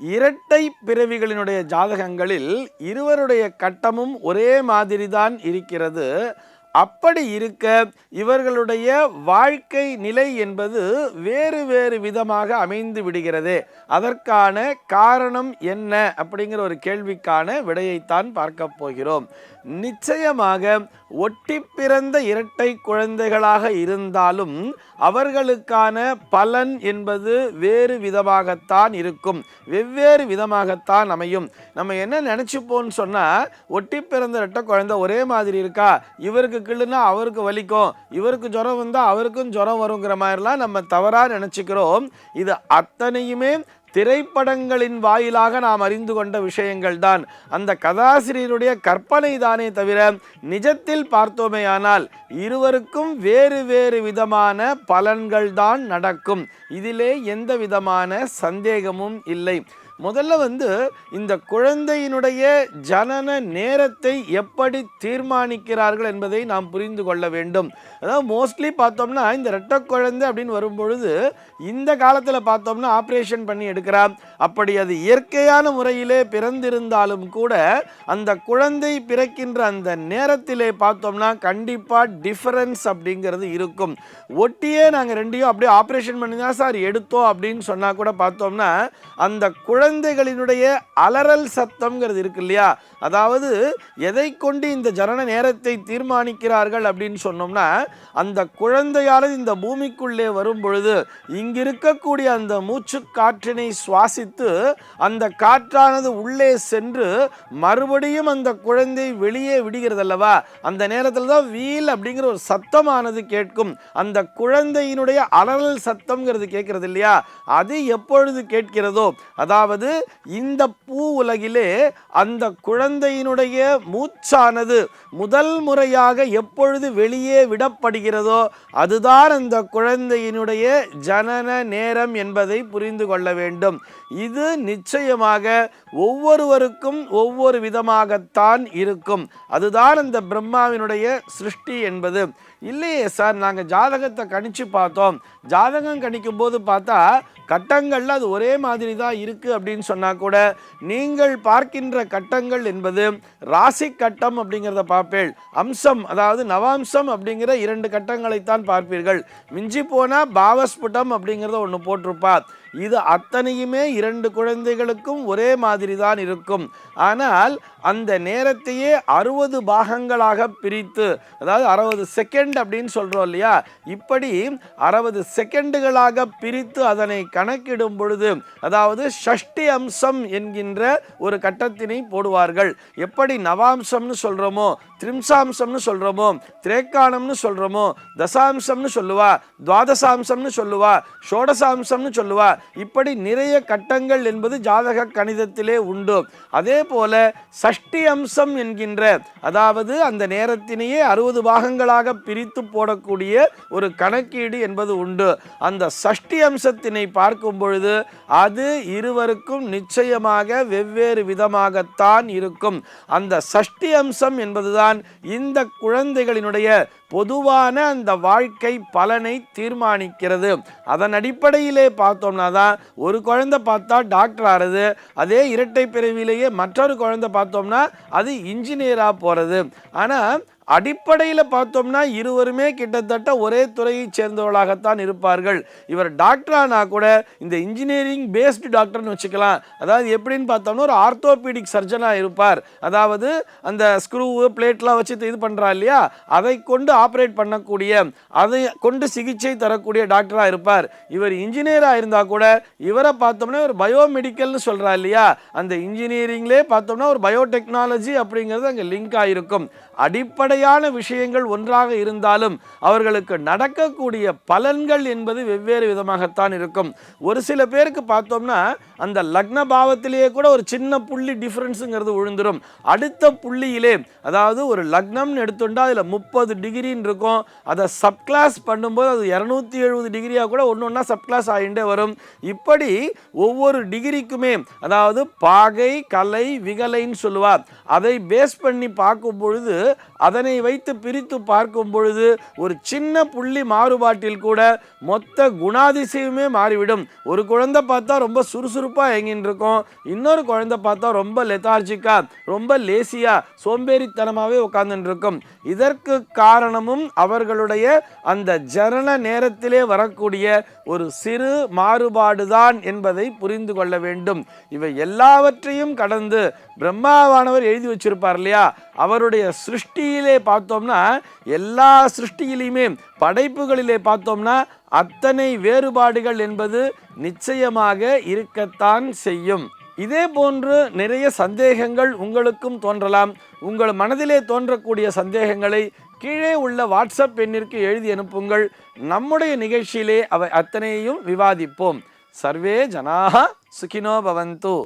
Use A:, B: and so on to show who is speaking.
A: இரட்டை பிறவிகளினுடைய ஜாதகங்களில் இருவருடைய கட்டமும் ஒரே மாதிரி தான் இருக்கிறது. அப்படி இருக்க இவர்களுடைய வாழ்க்கை நிலை என்பது வேறு வேறு விதமாக அமைந்து விடுகிறது. அதற்கான காரணம் என்ன அப்படிங்கிற ஒரு கேள்விக்கான விடையைத்தான் பார்க்க போகிறோம். நிச்சயமாக ஒட்டி பிறந்த இரட்டை குழந்தைகளாக இருந்தாலும் அவர்களுக்கான பலன் என்பது வேறு விதமாகத்தான் இருக்கும். வெவ்வேறு விதமாகத்தான் அமையும். நம்ம என்ன நினச்சிப்போன்னு சொன்னால் ஒட்டி பிறந்த இரட்டை குழந்தை ஒரே மாதிரி இருக்கா? இவருக்கு கிள்ளுனா அவருக்கு வலிக்கும். இவருக்கு ஜுரம் வந்தால் அவருக்கும் ஜுரம் வருங்கிற மாதிரிலாம் நம்ம தவறாக நினச்சிக்கிறோம். இது அத்தனையுமே திரைப்படங்களின் வாயிலாக நாம் அறிந்து கொண்ட விஷயங்கள் தான் அந்த கதாசிரியருடைய கற்பனை தானே தவிர நிஜத்தில் பார்த்தோமேயானால் இருவருக்கும் வேறு வேறு விதமான பலன்கள் தான் நடக்கும். இதிலே எந்த விதமான சந்தேகமும் இல்லை. முதல்ல வந்து இந்த குழந்தையினுடைய ஜனன நேரத்தை எப்படி தீர்மானிக்கிறார்கள் என்பதை நாம் புரிந்து கொள்ள வேண்டும். அதாவது மோஸ்ட்லி பார்த்தோம்னா இந்த ரெட்டை குழந்தை அப்படின்னு வரும்பொழுது இந்த காலத்தில் பார்த்தோம்னா ஆப்ரேஷன் பண்ணி எடுக்கிறான். அப்படி அது இயற்கையான முறையிலே பிறந்திருந்தாலும் கூட அந்த குழந்தை பிறக்கின்ற அந்த நேரத்திலே பார்த்தோம்னா கண்டிப்பாக டிஃபரன்ஸ் அப்படிங்கிறது இருக்கும். ஒட்டியே நாங்கள் ரெண்டையும் அப்படியே ஆப்ரேஷன் பண்ணி தான் சார் எடுத்தோம் அப்படின்னு சொன்னால் கூட பார்த்தோம்னா அந்த குழந்தைகளினுடைய அலறல் சத்தம்ங்கிறது இருக்கு இல்லையா? அதாவது எதை கொண்டு இந்த ஜனன நேரத்தை தீர்மானிக்கிறார்கள் அப்படின்னு சொன்னோம்னா அந்த குழந்தையானது இந்த பூமிக்குள்ளே வரும் பொழுது இங்கு இருக்கக்கூடிய அந்த மூச்சு காற்றினை சுவாசித்து அந்த காற்றானது உள்ளே சென்று மறுபடியும் அந்த குழந்தை வெளியே விடுகிறது அல்லவா அந்த நேரத்தில் தான் வீல் அப்படிங்கிற ஒரு சத்தமானது கேட்கும். அந்த குழந்தையினுடைய அலறல் சத்தம்ங்கிறது கேட்கறது இல்லையா? அது எப்பொழுது கேட்கிறதோ அதாவது இந்த பூ உலகிலே அந்த குழந்தையினுடைய மூச்சானது முதல் முறையாக எப்பொழுது வெளியே விடப்படுகிறதோ அதுதான் அந்த குழந்தையினுடைய ஜனன நேரம் என்பதை புரிந்து கொள்ள வேண்டும். இது நிச்சயமாக ஒவ்வொருவருக்கும் ஒவ்வொரு விதமாகத்தான் இருக்கும். அதுதான் அந்த பிரம்மாவினுடைய சிருஷ்டி என்பது. இல்லையே சார் நாங்கள் ஜாதகத்தை கணிச்சு பார்த்தோம். ஜாதகம் கணிக்கும் போது பார்த்தா கட்டங்கள்ல அது ஒரே மாதிரி தான் இருக்குது அப்படின்னு சொன்னால் கூட நீங்கள் பார்க்கின்ற கட்டங்கள் என்பது ராசி கட்டம் அப்படிங்கிறத பார்ப்பேள். அம்சம் அதாவது நவாம்சம் அப்படிங்கிற இரண்டு கட்டங்களைத்தான் பார்ப்பீர்கள். மிஞ்சி போனால் பாவஸ்புடம் அப்படிங்கிறத ஒன்று போட்டிருப்பா. இது அத்தனையுமே இரண்டு குழந்தைகளுக்கும் ஒரே மாதிரி தான் இருக்கும். ஆனால் அந்த நேரத்தையே அறுபது பாகங்களாக பிரித்து அதாவது அறுபது செகண்ட் அப்படின்னு சொல்கிறோம் இல்லையா? இப்படி அறுபது செகண்டுகளாக பிரித்து அதனை கணக்கிடும் பொழுது அதாவது ஷஷ்டி அம்சம் என்கின்ற ஒரு கட்டத்தினை போடுவார்கள். எப்படி நவாம்சம்னு சொல்கிறோமோ திரிம்சாம்சம்னு சொல்கிறோமோ திரேக்கானம்னு சொல்கிறோமோ தசாம்சம்னு சொல்லுவா துவாதசாம்சம்னு சொல்லுவா ஷோடசாம்சம்னு சொல்லுவா இப்படி நிறைய கட்டங்கள் என்பது ஜாதக கணிதத்திலே உண்டு. அதே போல சஷ்டி அம்சம் என்கின்ற அதாவது அந்த நேரத்தினையே அறுபது பாகங்களாக பிரித்து போடக்கூடிய ஒரு கணக்கீடு என்பது உண்டு. அந்த சஷ்டி அம்சத்தினை பார்க்கும் பொழுது அது இருவருக்கும் நிச்சயமாக வெவ்வேறு விதமாகத்தான் இருக்கும். அந்த சஷ்டி அம்சம் என்பதுதான் இந்த குழந்தைகளினுடைய பொதுவான அந்த வாழ்க்கை பலனை தீர்மானிக்கிறது. அதன் அடிப்படையிலே பார்த்தோம்னா தான் ஒரு குழந்தை பார்த்தா டாக்டர் ஆறுது அதே இரட்டை பிறவிலேயே மற்றொரு குழந்தை பார்த்தோம்னா அது இன்ஜினியராக போகிறது ஆனால் அடிப்படையில் பார்த்தோம்னா இருவருமே கிட்டத்தட்ட ஒரே துறையைச் சேர்ந்தவர்களாகத்தான் இருப்பார்கள். இவர் டாக்டரானா கூட இந்த இன்ஜினியரிங் பேஸ்டு டாக்டர்னு வச்சுக்கலாம். அதாவது எப்படின்னு பார்த்தோம்னா ஒரு ஆர்த்தோபீடிக் சர்ஜனாக இருப்பார். அதாவது அந்த ஸ்க்ரூவு பிளேட்லாம் வச்சு இது பண்ணுறா இல்லையா? அதை கொண்டு ஆப்ரேட் பண்ணக்கூடிய அதை கொண்டு சிகிச்சை தரக்கூடிய டாக்டராக இருப்பார். இவர் இன்ஜினியராக இருந்தால் கூட இவரை பார்த்தோம்னா ஒரு பயோமெடிக்கல்னு சொல்கிறா இல்லையா? அந்த இன்ஜினியரிங்லே பார்த்தோம்னா ஒரு பயோடெக்னாலஜி அப்படிங்கிறது அங்கே லிங்க் ஆகிருக்கும் அடிப்படையான விஷயங்கள் ஒன்றாக இருந்தாலும் அவர்களுக்கு நடக்கக்கூடிய பலன்கள் என்பது வெவ்வேறு விதமாகத்தான் இருக்கும். ஒரு சில பேருக்கு பார்த்தோம்னா அந்த லக்ன பாவத்திலேயே கூட ஒரு சின்ன புள்ளி டிஃப்ரென்ஸுங்கிறது விழுந்துடும் அடுத்த புள்ளியிலே அதாவது ஒரு லக்னம்னு எடுத்துட்டால் அதில் முப்பது டிகிரின்னு இருக்கும். அதை சப்கிளாஸ் பண்ணும்போது அது இரநூத்தி எழுபது டிகிரியாக கூட ஒன்று ஒன்றா சப்கிளாஸ் ஆகிட்டே வரும். இப்படி ஒவ்வொரு டிகிரிக்குமே அதாவது பாகை கலை விகலைன்னு சொல்லுவார். அதை பேஸ் பண்ணி பார்க்கும் பொழுது அதனை அதனை வைத்து பிரித்து பார்க்கும் பொழுது ஒரு சின்ன புள்ளி மாறுபாட்டில் கூட மொத்த குணாதிசயமே மாறிவிடும். ஒரு குழந்தை பார்த்தா ரொம்ப சுறுசுறுப்பாக இயங்கின்னு இருக்கும் இன்னொரு குழந்தை பார்த்தா ரொம்ப லெத்தார்ஜிக்காக ரொம்ப லேசியாக சோம்பேறித்தனமாகவே உட்கார்ந்துட்டு இருக்கும் இதற்கு காரணமும் அவர்களுடைய அந்த ஜனன நேரத்திலே வரக்கூடிய ஒரு சிறு மாறுபாடுதான் என்பதை புரிந்து கொள்ள வேண்டும். இவை எல்லாவற்றையும் கடந்து பிரம்மாவானவர் எழுதி வச்சிருப்பார் இல்லையா? அவருடைய சிருஷ்டியிலே பார்த்தோம்னா எல்லா சிருஷ்டியிலையுமே படைப்புகளிலே பார்த்தோம்னா அத்தனை வேறுபாடுகள் என்பது நிச்சயமாக இருக்கத்தான் செய்யும். இதே போன்று நிறைய சந்தேகங்கள் உங்களுக்கும் தோன்றலாம். உங்கள் மனதிலே தோன்றக்கூடிய சந்தேகங்களை கீழே உள்ள வாட்ஸ்அப் எண்ணிற்கு எழுதி அனுப்புங்கள். நம்முடைய நிகழ்ச்சியிலே அவை அத்தனையையும் விவாதிப்போம். சர்வே ஜனாக சுகினோ பவந்து.